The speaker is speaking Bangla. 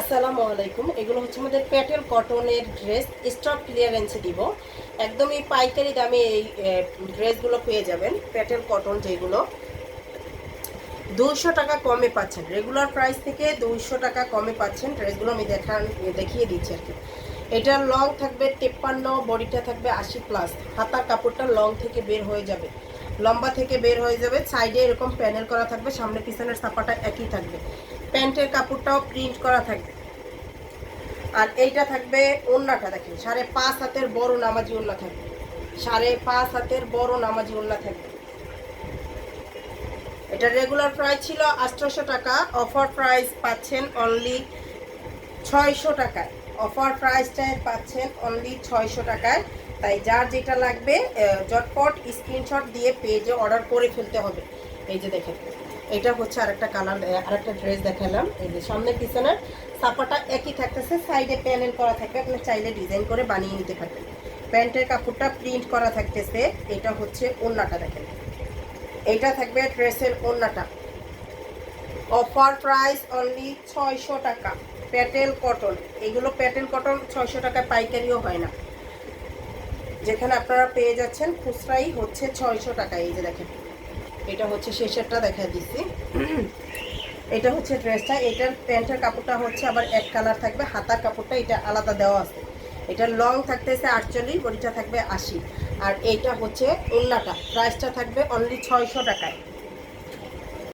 আসসালামু আলাইকুম। এগুলো হচ্ছে আমাদের প্যাটেল কটনের ড্রেস, স্টক ক্লিয়ারেন্সে দিব। একদমই পাইকারি দামে এই ড্রেসগুলো পেয়ে যাবেন, প্যাটেল কটন যেগুলো। দুইশো টাকা কমে পাচ্ছেন। রেগুলার প্রাইস থেকে দুইশো টাকা কমে পাচ্ছেন। ড্রেসগুলো আমি দেখান দেখিয়ে দিচ্ছি আর কি। এটার লং থাকবে তেপ্পান্ন, বডিটা থাকবে আশি প্লাস। হাতার কাপড়টা লং থেকে বের হয়ে যাবে। লম্বা থেকে বের হয়ে যাবে। সাইডে এরকম প্যানেল করা থাকবে। সামনে পিছনের ছাপাটা একই থাকবে। প্যান্টের কাপড়টাও প্রিন্ট করা থাকবে। আর এইটা থাকবে ওন্নাটা দেখেন, সাড়ে পাঁচ হাতের বড় নামাজি ওন্না থাকবে। সাড়ে পাঁচ হাতের বড় নামাজি ওন্না থাকবে। এটা রেগুলার প্রাইস ছিল আঠারোশো টাকা অফার প্রাইস পাচ্ছেন অনলি ছয়শো টাকায়। অফার প্রাইসটায় পাচ্ছেন অনলি ছয়শো টাকায়। তাই যার যেটা লাগবে জটপট স্ক্রিনশট দিয়ে পেজে অর্ডার করে ফেলতে হবে। এই যে দেখেন। এটা হচ্ছে আরেকটা কালার আরেকটা ড্রেস দেখালাম। এই যে সামনে পিছনের সাপাটা একই থাকতেছে, সাইডে প্যানেল করা থাকবে, আপনি চাইলে ডিজাইন করে বানিয়ে নিতে পারবেন। প্যান্টের কাপড়টা প্রিন্ট করা থাকতেছে, এটা হচ্ছে ওন্নাটা দেখেন। এটা থাকবে ড্রেসের ওন্নাটা অফার প্রাইস অনলি ছয়শো টাকা। প্যাটেল কটন, এগুলো প্যাটেল কটন ছয়শো টাকায় পাইকারিও হয় না। যেখানে আপনারা পেয়ে যাচ্ছেন খুচরাই হচ্ছে ছয়শো টাকা, এই যে দেখেন। এটা হচ্ছে শেষেরটা দেখা দিচ্ছি এটা হচ্ছে ড্রেসটা। এটার প্যান্টের কাপড়টা হচ্ছে আবার এক কালার থাকবে, হাতার কাপড়টা এটা আলাদা দেওয়া আছে। এটা লং থাকতেছে আটচল্লিশ, বডিটা থাকবে আশি। আর এইটা হচ্ছে উল্লাটা প্রাইসটা থাকবে অনলি ছয়শো টাকায়।